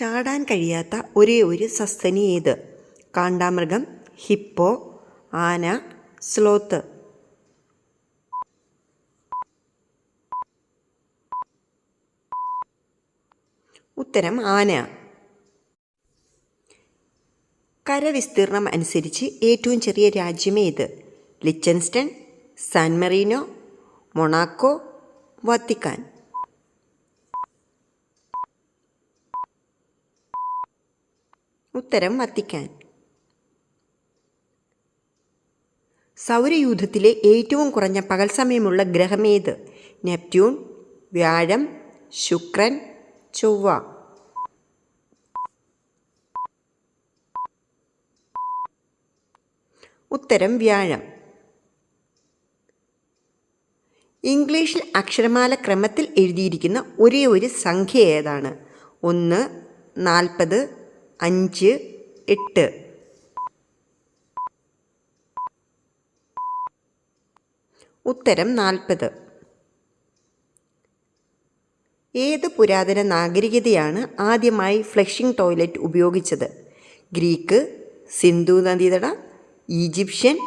ചാടാൻ കഴിയാത്ത ഒരേ ഒരു സസ്തനി ഏത്? കാണ്ടാമൃഗം ഹിപ്പോ ആന സ്ലോത്ത്. ഉത്തരം ആന. കരവിസ്തീർണം അനുസരിച്ച് ഏറ്റവും ചെറിയ രാജ്യം ഏത്? Liechtenstein San Marino Monaco Vatican. ഉത്തരം വത്തിക്കാൻ സൗരയൂഥത്തിലെ ഏറ്റവും കുറഞ്ഞ പകൽ സമയമുള്ള ഗ്രഹമേത് നെപ്റ്റ്യൂൺ വ്യാഴം ശുക്രൻ ചൊവ്വ. ഉത്തരം വ്യാഴം. ഇംഗ്ലീഷിൽ അക്ഷരമാല ക്രമത്തിൽ എഴുതിയിരിക്കുന്ന ഒരേ ഒരു സംഖ്യ ഏതാണ്? ഒന്ന് നാൽപ്പത് അഞ്ച് എട്ട്. ഉത്തരം നാൽപ്പത്. ഏത് പുരാതന നാഗരികതയാണ് ആദ്യമായി ഫ്ലഷിംഗ് ടോയ്ലറ്റ് ഉപയോഗിച്ചത്? ഗ്രീക്ക് സിന്ധു നദീതട ഈജിപ്ഷ്യൻ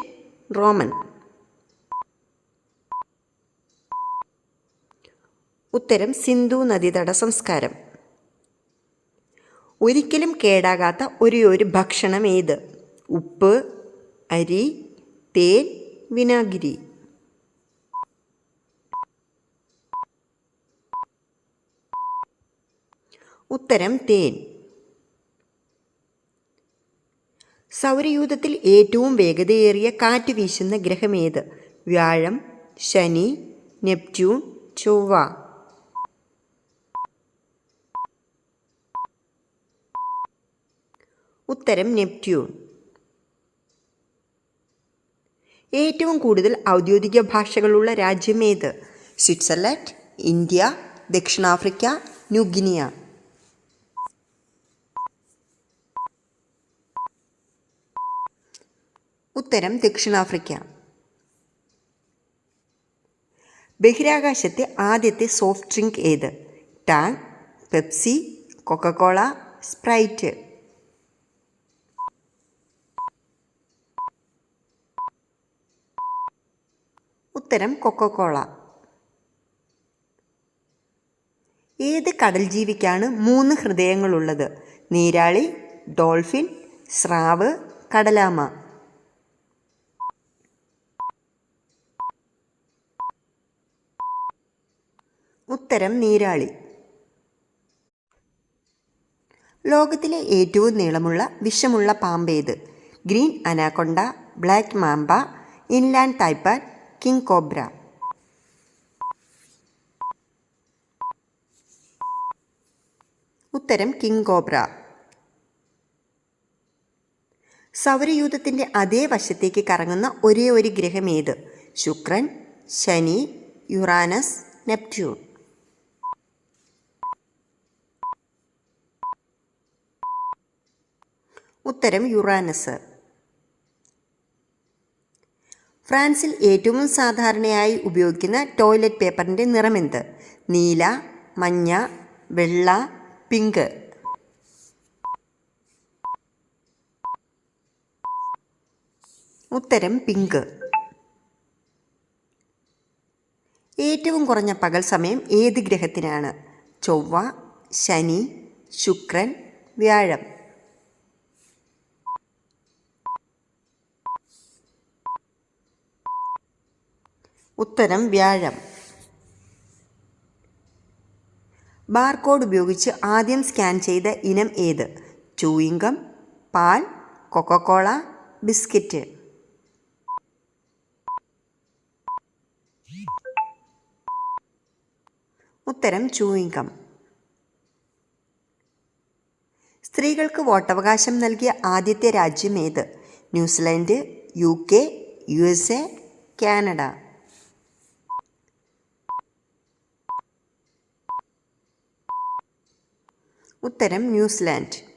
റോമൻ. ഉത്തരം സിന്ധു നദീതട സംസ്കാരം. ഒരിക്കലും കേടാകാത്ത ഒരേ ഒരു ഭക്ഷണം ഏത്? ഉപ്പ് അരി തേൻ വിനാഗിരി. ഉത്തരം തേൻ. സൗരയൂഥത്തിൽ ഏറ്റവും വേഗതയേറിയ കാറ്റ് വീശുന്ന ഗ്രഹമേത് വ്യാഴം ശനി നെപ്റ്റ്യൂൺ ചൊവ്വ. ഉത്തരം നെപ്റ്റ്യൂൺ. ഏറ്റവും കൂടുതൽ ഔദ്യോഗിക ഭാഷകളുള്ള രാജ്യമേത് സ്വിറ്റ്സർലൻഡ് ഇന്ത്യ ദക്ഷിണാഫ്രിക്ക ന്യൂഗിനിയ ഉത്തരം ദക്ഷിണാഫ്രിക്ക. ബഹിരാകാശത്തെ ആദ്യത്തെ സോഫ്റ്റ് ഡ്രിങ്ക് ഏത്? Tang Pepsi Coca Cola Sprite. ഉത്തരം കൊക്കോകോള. ഏത് കടൽ ജീവിക്കാണ് മൂന്ന് ഹൃദയങ്ങളുള്ളത്? നീരാളി ഡോൾഫിൻ സ്രാവ് കടലാമ. ഉത്തരം നീരാളി. ലോകത്തിലെ ഏറ്റവും നീളമുള്ള വിഷമുള്ള പാമ്പേത്? Green anaconda black mamba inland taipan king cobra ഉത്തരം കിങ് കോബ്ര സൗരയൂഥത്തിന്റെ അതേ വശത്തേക്ക് കറങ്ങുന്ന ഒരേ ഒരു ഗ്രഹം ഏത്? ശുക്രൻ ശനി യുറാനസ് നെപ്റ്റ്യൂൺ. ഉത്തരം യുറാനസ്. ഫ്രാൻസിൽ ഏറ്റവും സാധാരണയായി ഉപയോഗിക്കുന്ന ടോയ്ലറ്റ് പേപ്പറിന്റെ നിറമെന്ത് നീല മഞ്ഞ വെള്ള പിങ്ക്. ഉത്തരം പിങ്ക്. ഏറ്റവും കുറഞ്ഞ പകൽ സമയം ഏത് ഗ്രഹത്തിനാണ്? ചൊവ്വ ശനി ശുക്രൻ വ്യാഴം. ഉത്തരം വ്യാഴം. ബാർകോഡ് ഉപയോഗിച്ച് ആദ്യം സ്കാൻ ചെയ്ത ഇനം ഏത്? ചൂയിങ്കം പാൽ കൊക്കക്കോള ബിസ്ക്കറ്റ്. ഉത്തരം ചൂയിങ്കം സ്ത്രീകൾക്ക് വോട്ടവകാശം നൽകിയ ആദ്യത്തെ രാജ്യം ഏത്? New Zealand U K U S A Canada. ഉത്തരം ന്യൂസിലാൻഡ്.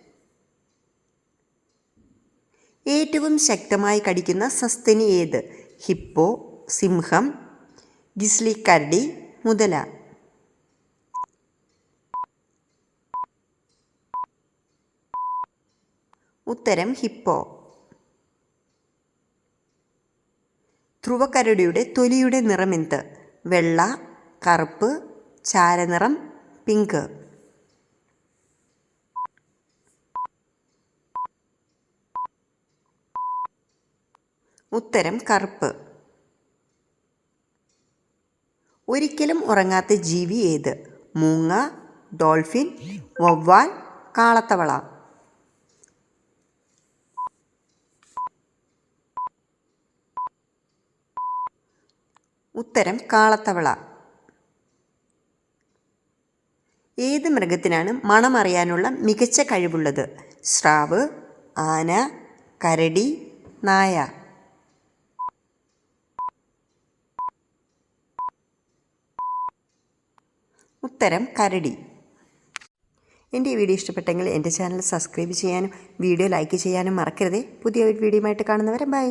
ഏറ്റവും ശക്തമായി കടിക്കുന്ന സസ്തനി ഏത്? ഹിപ്പോ സിംഹം ഗിസ്ലി കരടി മുതല. ഉത്തരം ഹിപ്പോ. ധ്രുവക്കരടിയുടെ തൊലിയുടെ നിറമെന്ത് വെള്ള കറുപ്പ് ചാരനിറം പിങ്ക്. ഉത്തരം കറുപ്പ്. ഒരിക്കലും ഉറങ്ങാത്ത ജീവി ഏത്? മൂങ്ങ ഡോൾഫിൻ വവ്വാൽ കാളത്തവള. ഉത്തരം കാളത്തവള. ഏത് മൃഗത്തിനാണ് മണമറിയാനുള്ള മികച്ച കഴിവുള്ളത്? സ്രാവ് ആന കരടി നായ. ഉത്തരം കരടി. എന്റെ ഈ വീഡിയോ ഇഷ്ടപ്പെട്ടെങ്കിൽ എന്റെ ചാനൽ സബ്സ്ക്രൈബ് ചെയ്യാനും വീഡിയോ ലൈക്ക് ചെയ്യാനും മറക്കരുതേ. പുതിയ ഒരു വീഡിയോയുമായിട്ട് കാണുന്നവരെ ബൈ.